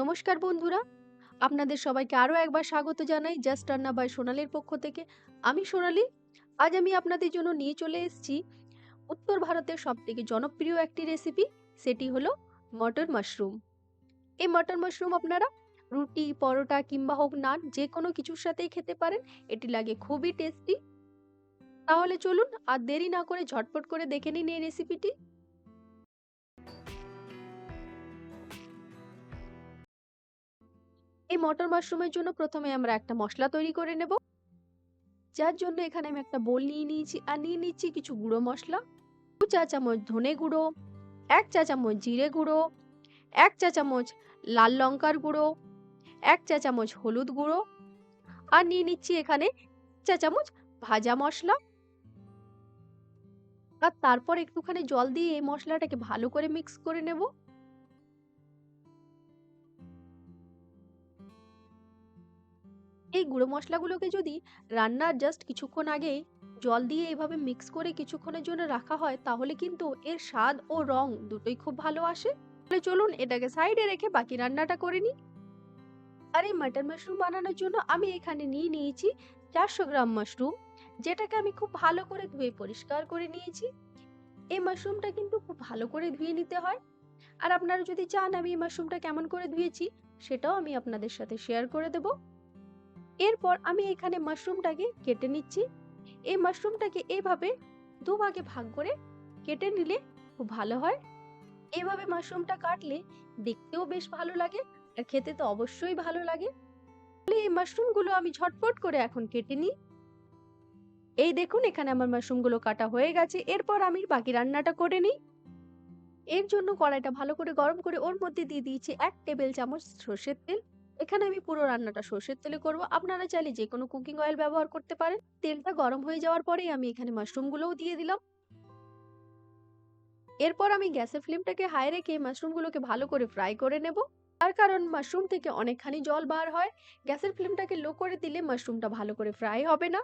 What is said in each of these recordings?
নমস্কার বন্ধুরা। আপনাদের সবাইকে আরও একবার স্বাগত জানাই জাস্ট রান্না বাই সোনালির পক্ষ থেকে। আমি সোনালি। আজ আমি আপনাদের জন্য নিয়ে চলে এসেছি উত্তর ভারতের সবথেকে জনপ্রিয় একটি রেসিপি সেটি হলো মটর মাশরুম। এই মটর মাশরুম আপনারা রুটি, পরোটা কিংবা হোক নান যে কোনো কিছুর সাথেই খেতে পারেন। এটি লাগে খুবই টেস্টি তাহলে চলুন আর দেরি না করে ঝটপট করে দেখে নিন এই রেসিপিটি মটর মাশরুমের জন্য প্রথমে আমরা একটা মশলা তৈরি করে নেব। যার জন্য এখানে আমি একটা বোল নিয়ে নিয়েছি আর নিয়ে নিচ্ছি কিছু গুঁড়ো মশলা। দু চা চামচ ধনে গুঁড়ো, এক চা চামচ জিরে গুঁড়ো, এক চা চামচ লাল লঙ্কার গুঁড়ো, এক চা চামচ হলুদ গুঁড়ো আর নিয়ে নিচ্ছি এখানে চা চামচ ভাজা মশলা। আর তারপর একটুখানি জল দিয়ে এই মশলাটাকে ভালো করে মিক্স করে নেব। এই গুঁড়ো মশলাগুলোকে যদি রান্নার জাস্ট কিছুক্ষণ আগে জল দিয়ে এভাবে মিক্স করে কিছুক্ষণের জন্য রাখা হয়, তাহলে কিন্তু এর স্বাদ ও রং দুটোই খুব ভালো আসে। তাহলে চলুন এটাকে সাইডে রেখে বাকি রান্নাটা করে নিই। আর এই মাটন মাশরুম বানানোর জন্য আমি এখানে নিয়ে নিয়েছি চারশো গ্রাম মাশরুম যেটাকে আমি খুব ভালো করে ধুয়ে পরিষ্কার করে নিয়েছি। এই মাশরুমটা কিন্তু খুব ভালো করে ধুয়ে নিতে হয়। আর আপনারা যদি চান আমি এই মাশরুমটা কেমন করে ধুয়েছি, সেটাও আমি আপনাদের সাথে শেয়ার করে দেব। এরপর আমি এখানে মাশরুমটাকে কেটে নিচ্ছি। এই মাশরুমটাকে এইভাবে দুভাগে ভাগ করে কেটে নিলে খুব ভালো হয়। এইভাবে মাশরুমটা কাটলে দেখতেও বেশ ভালো লাগে আর খেতে তো অবশ্যই ভালো লাগে। এই মাশরুমগুলো আমি ঝটপট করে এখন কেটে নিই। এই দেখুন, এখানে আমার মাশরুমগুলো কাটা হয়ে গেছে। এরপর আমি বাকি রান্নাটা করে নিই। এর জন্য কড়াইটা ভালো করে গরম করে ওর মধ্যে দিয়ে দিয়েছি এক টেবিল চামচ সর্ষের তেল। এখানে আমি পুরো রান্নাটা সর্ষের তেলে করব। আপনারা চাইলে যে কোনো কুকিং অয়েল ব্যবহার করতে পারেন। তেলটা গরম হয়ে যাওয়ার পরেই আমি এখানে মাশরুমগুলোও দিয়ে দিলাম। এরপর আমি গ্যাসের ফ্লেমটাকে হাই রেখে মাশরুমগুলোকে ভালো করে ফ্রাই করে নেব। তার কারণ মাশরুম থেকে অনেকখানি জল বার হয়। গ্যাসের ফ্লেমটাকে লো করে দিলে মাশরুমটা ভালো করে ফ্রাই হবে না।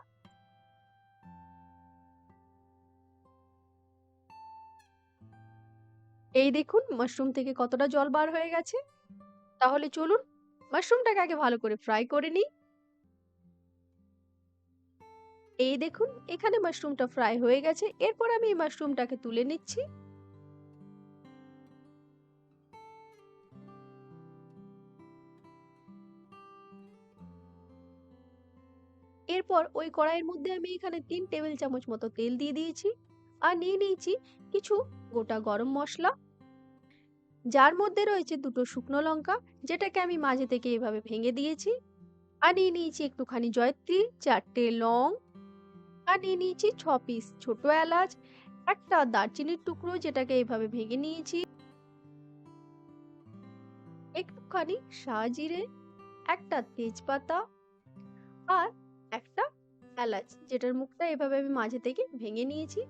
এই দেখুন মাশরুম থেকে কতটা জল বার হয়ে গেছে। তাহলে চলুন মাশরুমটাকে আগে ভালো করে ফ্রাই করে নিই। এই দেখুন, এখানে মাশরুমটা ফ্রাই হয়ে গেছে। এরপর আমি এই মাশরুমটাকে তুলে নিচ্ছি। এরপর ওই কড়াইয়ের মধ্যে আমি এখানে তিন টেবিল চামচ মতো তেল দিয়ে দিয়েছি। আর নিয়ে নিয়েছি কিছু গোটা গরম মশলা। যার মধ্যে রয়েছে দুটো শুকনো লঙ্কা, যেটাকে আমি মাঝে থেকে এভাবে ভেঙে দিয়েছি। আর নিয়ে নিয়েছি একটুখানি জয়ত্রী, চারটে লং। আর নিয়ে নিয়েছি ছ পিস ছোট এলাচ, একটা দারচিনির টুকরো যেটাকে এইভাবে ভেঙে নিয়েছি। একটুখানি জিরে একটা তেজপাতা আর একটা এলাচ, যেটার মুখটা এভাবে আমি মাঝে থেকে ভেঙে নিয়েছি।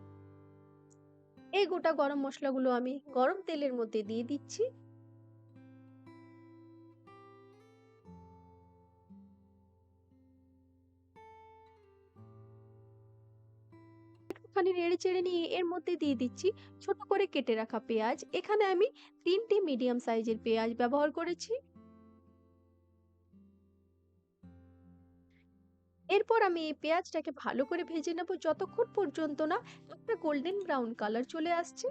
এই গোটা গরম মশলাগুলো আমি গরম তেলের মধ্যে দিয়ে দিচ্ছি। একটুখানি নেড়ে চেড়ে নিয়ে এর মধ্যে দিয়ে দিচ্ছি ছোট করে কেটে রাখা পেঁয়াজ। এখানে আমি তিনটি মিডিয়াম সাইজের পেঁয়াজ ব্যবহার করেছি। এরপর আমি এই পেঁয়াজটাকে ভালো করে ভেজে নেব যতক্ষণ পর্যন্ত না একটা গোল্ডেন ব্রাউন কালার চলে আসছে।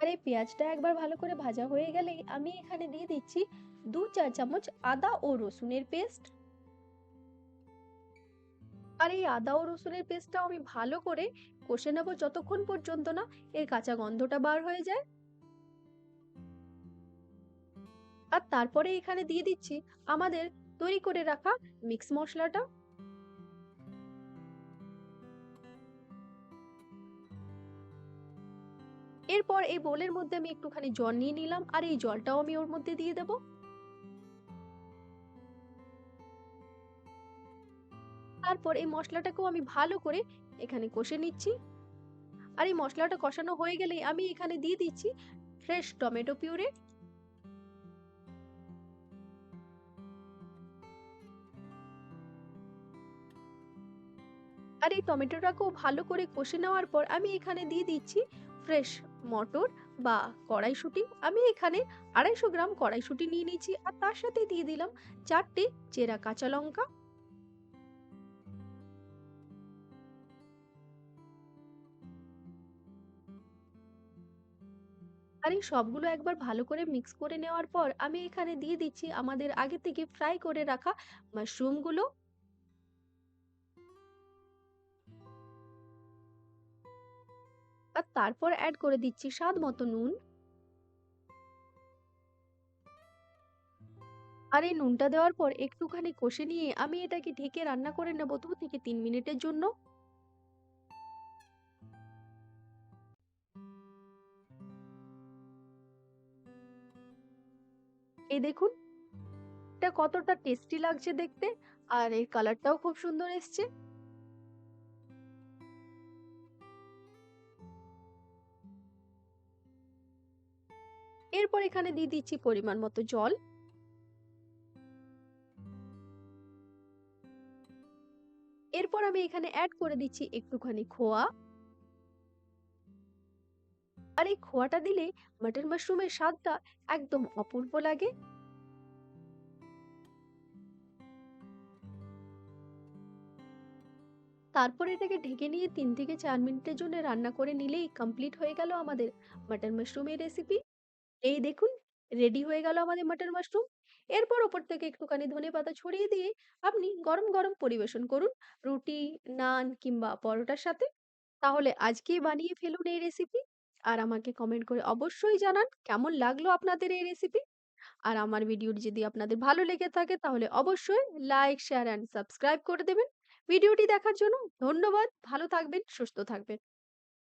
আর এই পেঁয়াজটা একবার ভালো করে ভাজা হয়ে গেলেই আমি এখানে দিয়ে দিচ্ছি দু চা চামচ আদা ও রসুনের পেস্ট। আর এই আদা ও রসুনের পেস্টটাও আমি ভালো করে কষে নেব যতক্ষণ পর্যন্ত না এর কাঁচা গন্ধটা বার হয়ে যায়। আর তারপরে এখানে দিয়ে দিচ্ছি আমাদের তৈরি করে রাখা মিক্স মশলাটা। এরপর এই বোলের মধ্যে আমি একটুখানি জল নিয়ে নিলাম, আর এই জলটাও আমি ওর মধ্যে দিয়ে দেব। তারপর এই মশলাটাকেও আমি ভালো করে এখানে কষে নিচ্ছি। আর এই মশলাটা কষানো হয়ে গেলে আমি এখানে দিয়ে দিচ্ছি ফ্রেশ টমেটো পিউরে। আর এই টমেটোটাকেও ভালো করে কষে নেওয়ার পর আমি এখানে দিয়ে দিচ্ছি ফ্রেশ মটর বা কড়াইশুঁটি। আমি এখানে ২৫০ গ্রাম কড়াইশুঁটি নিয়ে নিয়েছি আর তার সাথে দিয়ে দিলাম চারটে চেরা কাঁচা লঙ্কা। আর এই সবগুলো একবার ভালো করে মিক্স করে নেওয়ার পর আমি এখানে দিয়ে দিচ্ছি আমাদের আগে থেকে ফ্রাই করে রাখা মাশরুমগুলো তারপর অ্যাড করে দিচ্ছি স্বাদ মতো নুন আর এই নুনটা দেওয়ার পর একটুখানি কষে নিয়ে আমি এটাকে ঢেকে রান্না করে নেব ২ থেকে তিন মিনিটের জন্য। এই দেখুন, এটা কতটা টেস্টি লাগছে দেখতে আর এর কালারটাও খুব সুন্দর এসছে। এরপর এখানে দিয়ে দিচ্ছি পরিমাণ মতো জল। এরপর আমি এখানে অ্যাড করে দিচ্ছি একটুখানি খোয়া। আর এই খোয়াটা দিলে মাটন মাশরুমের স্বাদটা একদম অপূর্ব লাগে। তারপর এটাকে ঢেকে নিয়ে তিন থেকে চার মিনিটের জন্য রান্না করে নিলেই কমপ্লিট হয়ে গেল আমাদের মাটন মাশরুমের রেসিপি। এই দেখুন রেডি হয়ে গেল আমাদের মাটন মাশরুম। এরপর ওপর থেকে একটুখানি ধনেপাতা ছড়িয়ে দিয়ে আপনি গরম, গরম পরিবেশন করুন রুটি, নান কিংবা পরোটার সাথে। তাহলে আজকেই বানিয়ে ফেলুন এই রেসিপি। আর আমাকে কমেন্ট করে অবশ্যই জানান কেমন লাগল আপনাদের এই রেসিপি। আর আমার ভিডিওটি যদি আপনাদের ভালো লেগে থাকে তাহলে অবশ্যই লাইক, শেয়ার অ্যান্ড সাবস্ক্রাইব করে দেবেন। ভিডিওটি দেখার জন্য ধন্যবাদ। ভালো থাকবেন, সুস্থ থাকবেন।